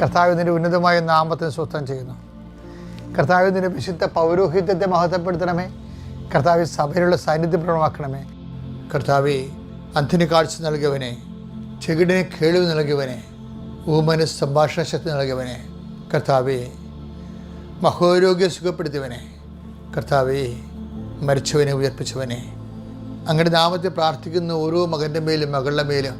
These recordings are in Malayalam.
കർത്താവിന്റെ ഉന്നതമായ നാമത്തിന് സ്വസ്ഥം ചെയ്യുന്നു. കർത്താവിന്റെ വിശുദ്ധ പൗരോഹിത്യത്തെ മഹത്വപ്പെടുത്തണമേ. കർത്താവ് സഭയിലുള്ള സാന്നിധ്യം പ്രകടമാക്കണമേ. കർത്താവ് അന്തിന് കാഴ്ച നൽകിയവനെ ചെകിടിന് കേളിവ് നൽകിയവനെ ഊമന് സംഭാഷണ ശക്തി നൽകിയവനെ കർത്താവെ മഹോരോഗ്യം സുഖപ്പെടുത്തിയവനെ കർത്താവെ മരിച്ചവനെ ഉയർപ്പിച്ചവനെ അങ്ങയുടെ നാമത്തെ പ്രാർത്ഥിക്കുന്ന ഓരോ മകന്റെ മേലും മകളുടെ മേലും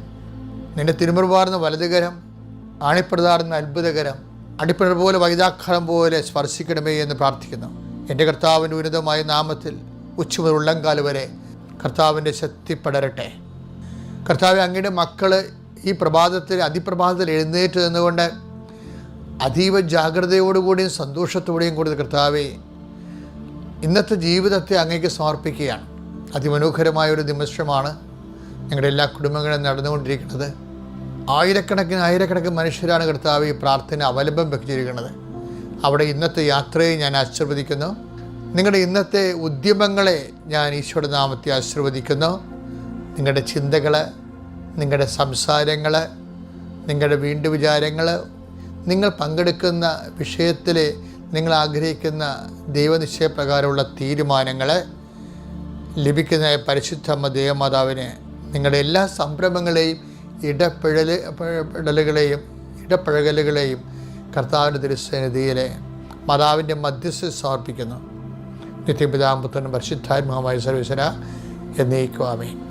നിന്റെ തിരുമുറുപാർന്ന വലതുകരം ആണിപ്രതാർന്ന അത്ഭുതകരം അടിപ്പിണർ പോലെ വൈതാഖളം പോലെ സ്പർശിക്കണമേ എന്ന് പ്രാർത്ഥിക്കുന്നു. എന്റെ കർത്താവിന്റെ ഉന്നതമായ നാമത്തിൽ ഉള്ളംകാൽ വരെ കർത്താവിന്റെ ശക്തി പടരട്ടെ. കർത്താവ് അങ്ങയുടെ മക്കൾ ഈ പ്രഭാതത്തിൽ അതിപ്രഭാതത്തിൽ എഴുന്നേറ്റ് നിന്നുകൊണ്ട് അതീവ ജാഗ്രതയോടുകൂടിയും സന്തോഷത്തോടെയും കൂടി കർത്താവെ ഇന്നത്തെ ജീവിതത്തെ അങ്ങേക്ക് സമർപ്പിക്കുകയാണ്. അതിമനോഹരമായ ഒരു നിമിഷമാണ് ഞങ്ങളുടെ എല്ലാ കുടുംബങ്ങളും നടന്നുകൊണ്ടിരിക്കുന്നത്. ആയിരക്കണക്കിന് ആയിരക്കണക്കിന് മനുഷ്യരാണ് കർത്താവ് ഈ പ്രാർത്ഥന അവലംബം വെച്ചിരിക്കുന്നത്. അവിടെ ഇന്നത്തെ യാത്രയെ ഞാൻ ആശീർവദിക്കുന്നു. നിങ്ങളുടെ ഇന്നത്തെ ഉദ്യമങ്ങളെ ഞാൻ ഈശോയുടെ നാമത്തെ ആശീർവദിക്കുന്നു. നിങ്ങളുടെ ചിന്തകൾ നിങ്ങളുടെ സംസാരങ്ങൾ നിങ്ങളുടെ വീണ്ടു വിചാരങ്ങൾ നിങ്ങൾ പങ്കെടുക്കുന്ന വിഷയത്തിൽ നിങ്ങൾ ആഗ്രഹിക്കുന്ന ദൈവനിശ്ചയപ്രകാരമുള്ള തീരുമാനങ്ങൾ ലഭിക്കുന്ന പരിശുദ്ധമ്മ ദേവമാതാവിന് നിങ്ങളുടെ എല്ലാ സംരംഭങ്ങളെയും ഇടപെഴൽ ഇടലുകളെയും ഇടപഴകലുകളെയും കർത്താവിന്റെ തിരുസന്നിധിയിലെ മാതാവിന്റെ മധ്യസ്ഥ സമർപ്പിക്കുന്നു. നിത്യപിതാമ്പുത്രനും പരിശുദ്ധാത്മാവുമായ സർവീശ്വര എന്നേക്കുവാമേ